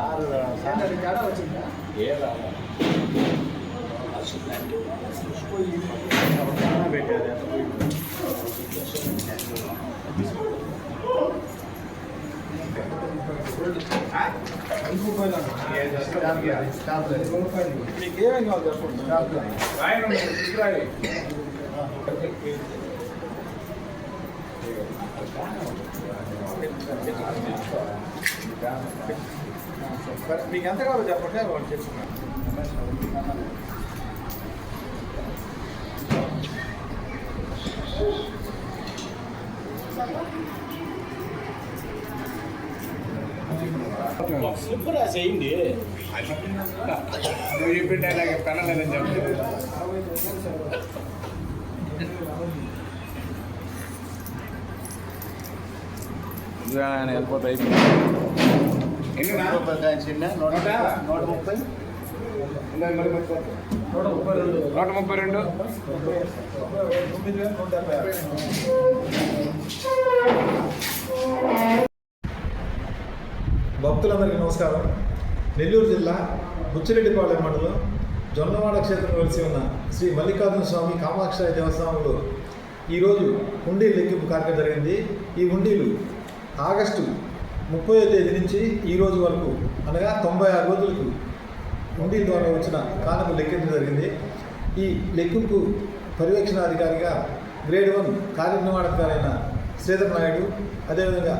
Sir sir తేడా వచ్చిందా? ఏ పోయింది? మీకు ఏమేం కావాలి చెప్పండి? మీకు ఎంత కావాలో చెప్పండి వాళ్ళు చెప్తున్నాను ఒక స్లిప్ రాసేయండి నువ్వు చెప్పింటే నాకు పెనలేదని చెప్పి. వెళ్ళిపోతాయి ఎన్ని నా? నూట ముప్పై. నూట ముప్పై రెండు. భక్తులందరికీ నమస్కారం. నెల్లూరు జిల్లా బుచ్చిరెడ్డిపాళెం మండలం జొన్నవాడ క్షేత్రం వెలిసి ఉన్న శ్రీ మల్లికార్జున స్వామి కామాక్షాయ దేవస్థానంలో ఈరోజు హుండీ లెక్కింపు కార్యక్రమం జరిగింది. ఈ హుండీలు ఆగస్టు ముప్పై తేదీ నుంచి ఈ రోజు వరకు అనగా తొంభై ఆరు రోజులకు ఉండి ద్వారా వచ్చిన కానుక లెక్కించడం జరిగింది. ఈ లెక్కింపు పర్యవేక్షణాధికారిగా గ్రేడ్ వన్ కార్యనిర్వహణాధికారైన శ్రీధర్ నాయుడు అదేవిధంగా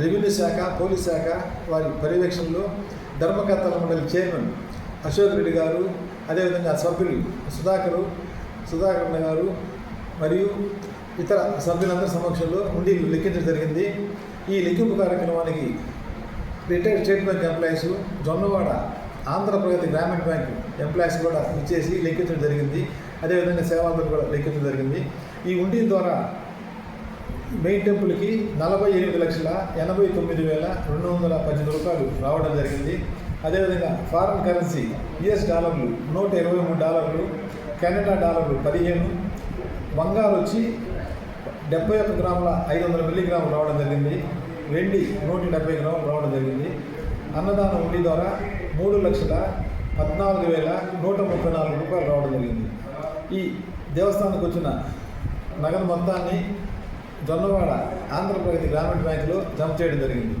రెవెన్యూ శాఖ పోలీస్ శాఖ వారి పర్యవేక్షణలో ధర్మకర్తల మండలి చైర్మన్ అశోక్ రెడ్డి గారు అదేవిధంగా సభ్యులు సుధాకరు సుధాకర్ గారు మరియు ఇతర సభ్యులందరి సమక్షంలో ఉండి లెక్కించడం జరిగింది. ఈ లెక్కింపు కార్యక్రమానికి retired state bank employees Jonnawada Andhra Pragathi Grameena bank employees కూడా ఇచ్చేసి లెక్కించడం జరిగింది. అదేవిధంగా సేవాలను కూడా లెక్కించడం జరిగింది. ఈ ఉండి ద్వారా మెయిన్ టెంపుల్కి నలభై ఎనిమిది లక్షల ఎనభై తొమ్మిది వేల రెండు వందల పద్దెనిమిది రూపాయలు రావడం జరిగింది. అదేవిధంగా ఫారిన్ కరెన్సీ యుఎస్ డాలర్లు నూట ఇరవై మూడు డాలర్లు కెనడా డాలర్లు పదిహేను బంగారు వచ్చి డెబ్బై ఒక్క గ్రాముల ఐదు వందల మిల్లీగ్రాములు రావడం జరిగింది. వెండి నూట డెబ్బై గ్రాములు రావడం జరిగింది. అన్నదానం ఉండి ద్వారా మూడు లక్షల పద్నాలుగు వేల నూట ముప్పై నాలుగు రూపాయలు రావడం జరిగింది. ఈ దేవస్థానానికి వచ్చిన నగదు మొత్తాన్ని జొన్నవాడ ఆంధ్రప్రగతి గ్రామీణ బ్యాంకులో జమ చేయడం జరిగింది.